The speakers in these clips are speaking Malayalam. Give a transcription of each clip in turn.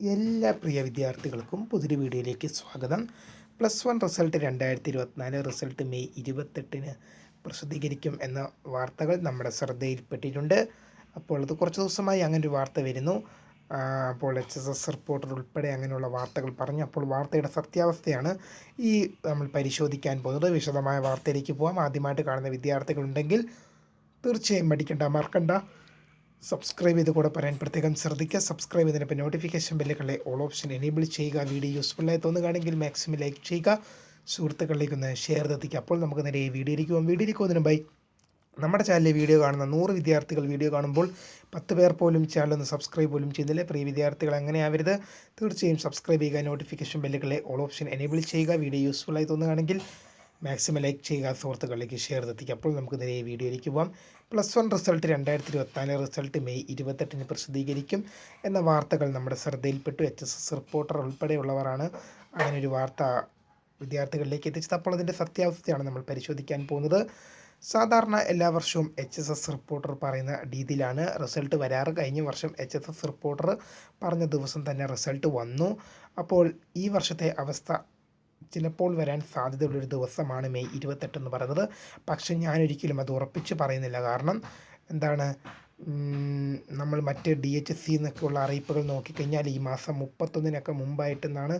എല്ലാ പ്രിയ വിദ്യാർത്ഥികൾക്കും പുതിയൊരു വീഡിയോയിലേക്ക് സ്വാഗതം. പ്ലസ് വൺ റിസൾട്ട് രണ്ടായിരത്തി ഇരുപത്തിനാല് റിസൾട്ട് മെയ് ഇരുപത്തെട്ടിന് പ്രസിദ്ധീകരിക്കും എന്ന വാർത്തകൾ നമ്മുടെ ശ്രദ്ധയിൽപ്പെട്ടിട്ടുണ്ട്. അപ്പോൾ അത് കുറച്ച് ദിവസമായി അങ്ങനെ ഒരു വാർത്ത വരുന്നു. അപ്പോൾ എച്ച് എസ് എസ് റിപ്പോർട്ടർ ഉൾപ്പെടെ അങ്ങനെയുള്ള വാർത്തകൾ പറഞ്ഞു. അപ്പോൾ വാർത്തയുടെ സത്യാവസ്ഥയാണ് ഈ നമ്മൾ പരിശോധിക്കാൻ പോകുന്നത്. വിശദമായ വാർത്തയിലേക്ക് പോകാം ആദ്യമായിട്ട് കാണുന്ന വിദ്യാർത്ഥികളുണ്ടെങ്കിൽ തീർച്ചയായും പഠിക്കണ്ട മറക്കണ്ട. സബ്സ്ക്രൈബ് ചെയ്ത് കൂടെ പറയാൻ പ്രത്യേകം ശ്രദ്ധിക്കുക. സബ്സ്ക്രൈബ് ചെയ്തതിനൊപ്പം നോട്ടിഫിക്കേഷൻ ബെല്ലുകളെ ഓൾ ഓപ്ഷൻ എനേബിൾ ചെയ്യുക. വീഡിയോ യൂസ്ഫുള്ളായി തോന്നുകയാണെങ്കിൽ മാക്സിമം ലൈക്ക് ചെയ്യുക. സുഹൃത്തുക്കളിലേക്ക് ഒന്ന് ഷെയർ എത്തിക്കുക. അപ്പോൾ നമുക്ക് നേരെ ഈ പോകാം. വീഡിയോയിലേക്ക് ബൈ നമ്മുടെ ചാനലിലെ വീഡിയോ കാണുന്ന നൂറ് വിദ്യാർത്ഥികൾ വീഡിയോ കാണുമ്പോൾ പത്ത് പേർ പോലും ചാനൽ ഒന്ന് സബ്സ്ക്രൈബ് പോലും ചെയ്യുന്നില്ല. പ്രിയ വിദ്യാർത്ഥികൾ അങ്ങനെ ആവരുത്. തീർച്ചയായും സബ്സ്ക്രൈബ് ചെയ്യുക നോട്ടിഫിക്കേഷൻ ബെല്ലുകളെ ഓൾ ഓപ്ഷൻ എനേബിൾ ചെയ്യുക. വീഡിയോ യൂസ്ഫുള്ളായി തോന്നുകയാണെങ്കിൽ മാക്സിമം ലൈക്ക് ചെയ്യുക സുഹൃത്തുക്കളിലേക്ക് ഷെയർ എത്തിക്കുക. അപ്പോൾ നമുക്ക് നേരെ വീഡിയോയിലേക്ക് പോകാം പ്ലസ് വൺ റിസൾട്ട് രണ്ടായിരത്തി ഇരുപത്തിനാല് റിസൾട്ട് മെയ് ഇരുപത്തെട്ടിന് പ്രസിദ്ധീകരിക്കും എന്ന വാർത്തകൾ നമ്മുടെ ശ്രദ്ധയിൽപ്പെട്ടു. എച്ച് എസ് എസ് റിപ്പോർട്ടർ ഉൾപ്പെടെയുള്ളവരാണ് അങ്ങനെ ഒരു വാർത്ത വിദ്യാർത്ഥികളിലേക്ക് എത്തിച്ചത്. അപ്പോൾ അതിന്റെ സത്യാവസ്ഥയാണ് നമ്മൾ പരിശോധിക്കാൻ പോകുന്നത്. സാധാരണ എല്ലാ വർഷവും എച്ച് എസ് എസ് റിപ്പോർട്ടർ പറയുന്ന രീതിയിലാണ് റിസൾട്ട് വരാറ്. കഴിഞ്ഞ വർഷം എച്ച് എസ് എസ് റിപ്പോർട്ടർ പറഞ്ഞ ദിവസം തന്നെ റിസൾട്ട് വന്നു. അപ്പോൾ ഈ വർഷത്തെ അവസ്ഥ ചിലപ്പോൾ വരാൻ സാധ്യതയുള്ളൊരു ദിവസമാണ് മെയ് ഇരുപത്തെട്ടെന്ന് പറയുന്നത്. പക്ഷെ ഞാനൊരിക്കലും അത് ഉറപ്പിച്ച് പറയുന്നില്ല. കാരണം എന്താണ് നമ്മൾ മറ്റ് ഡി എച്ച് എസ് സി എന്നൊക്കെയുള്ള അറിയിപ്പുകൾ നോക്കിക്കഴിഞ്ഞാൽ ഈ മാസം മുപ്പത്തൊന്നിനൊക്കെ മുമ്പായിട്ടെന്നാണ്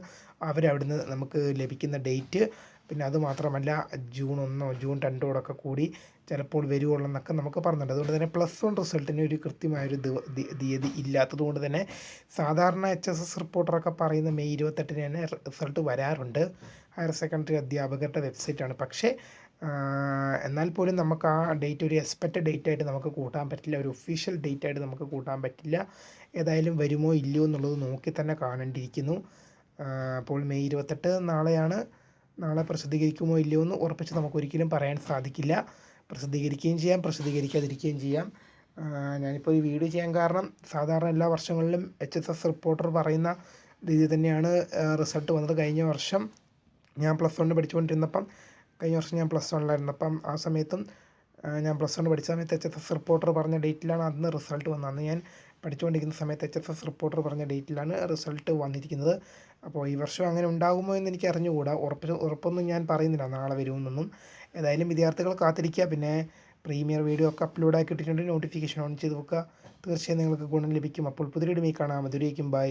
അവരവിടുന്ന് നമുക്ക് ലഭിക്കുന്ന ഡേറ്റ്. പിന്നെ അതുമാത്രമല്ല ജൂൺ ഒന്നോ ജൂൺ രണ്ടോടൊക്കെ കൂടി ചിലപ്പോൾ വരുവുള്ളൂ എന്നൊക്കെ നമുക്ക് പറഞ്ഞിട്ടുണ്ട്. അതുകൊണ്ട് തന്നെ പ്ലസ് വൺ റിസൾട്ടിന് ഒരു കൃത്യമായൊരു തീയതി ഇല്ലാത്തത് കൊണ്ട് തന്നെ സാധാരണ എച്ച് എസ് എസ് റിപ്പോർട്ടറൊക്കെ പറയുന്ന മെയ് ഇരുപത്തെട്ടിന് തന്നെ റിസൾട്ട് വരാറുണ്ട്. ഹയർ സെക്കൻഡറി അധ്യാപകരുടെ വെബ്സൈറ്റാണ്. പക്ഷേ എന്നാൽ പോലും നമുക്ക് ആ ഡേറ്റ് ഒരു എക്സ്പെക്റ്റഡ് ഡേറ്റ് ആയിട്ട് നമുക്ക് കൂട്ടാൻ പറ്റില്ല ഒരു ഒഫീഷ്യൽ ഡേറ്റ് ആയിട്ട് നമുക്ക് കൂട്ടാൻ പറ്റില്ല. ഏതായാലും വരുമോ ഇല്ലയോ എന്നുള്ളത് നോക്കി തന്നെ കാണേണ്ടിയിരിക്കുന്നു. അപ്പോൾ മെയ് ഇരുപത്തെട്ട് നാളെയാണ്. നാളെ പ്രസിദ്ധീകരിക്കുമോ ഇല്ലയോ എന്ന് ഉറപ്പിച്ച് നമുക്ക് ഒരിക്കലും പറയാൻ സാധിക്കില്ല. പ്രസിദ്ധീകരിക്കുകയും ചെയ്യാം പ്രസിദ്ധീകരിക്കാതിരിക്കുകയും ചെയ്യാം. ഞാനിപ്പോൾ ഈ വീഡിയോ ചെയ്യാൻ കാരണം സാധാരണ എല്ലാ വർഷങ്ങളിലും എച്ച് എസ് എസ് റിപ്പോർട്ടർ പറയുന്ന രീതി തന്നെയാണ് റിസൾട്ട് വന്നത് കഴിഞ്ഞ വർഷം. ഞാൻ പ്ലസ് വണ്ണിന് പഠിച്ചുകൊണ്ടിരുന്നപ്പം കഴിഞ്ഞ വർഷം ഞാൻ പ്ലസ് വണ്ണിലായിരുന്നു അപ്പം ആ സമയത്തും ഞാൻ പ്ലസ് വൺ പഠിച്ച സമയത്ത് എച്ച് എസ് എസ് റിപ്പോർട്ടർ പറഞ്ഞ ഡേറ്റിലാണ് അന്ന് റിസൾട്ട് വന്നത്. അന്ന് ഞാൻ പഠിച്ചുകൊണ്ടിരിക്കുന്ന സമയത്ത് എച്ച് എസ് എസ് റിപ്പോർട്ടർ പറഞ്ഞ ഡേറ്റിലാണ് റിസൾട്ട് വന്നിരിക്കുന്നത്. അപ്പോൾ ഈ വർഷം അങ്ങനെ ഉണ്ടാകുമോ എന്ന് എനിക്ക് അറിഞ്ഞുകൂടാ. ഉറപ്പ് ഉറപ്പൊന്നും ഞാൻ പറയുന്നില്ല. നാളെ വരുമെന്നൊന്നും. ഏതായാലും വിദ്യാർത്ഥികൾ കാത്തിരിക്കുക. പിന്നെ പ്രീമിയർ വീഡിയോ ഒക്കെ അപ്ലോഡ് ആക്കി ഇട്ടിട്ടുണ്ട് നോട്ടിഫിക്കേഷൻ ഓൺ ചെയ്ത് വെക്കുക. തീർച്ചയായും നിങ്ങൾക്ക് ഗുണം ലഭിക്കും. അപ്പോൾ പുതിയ വീഡിയോ കാണാം. മധുരയ്ക്കും ബൈ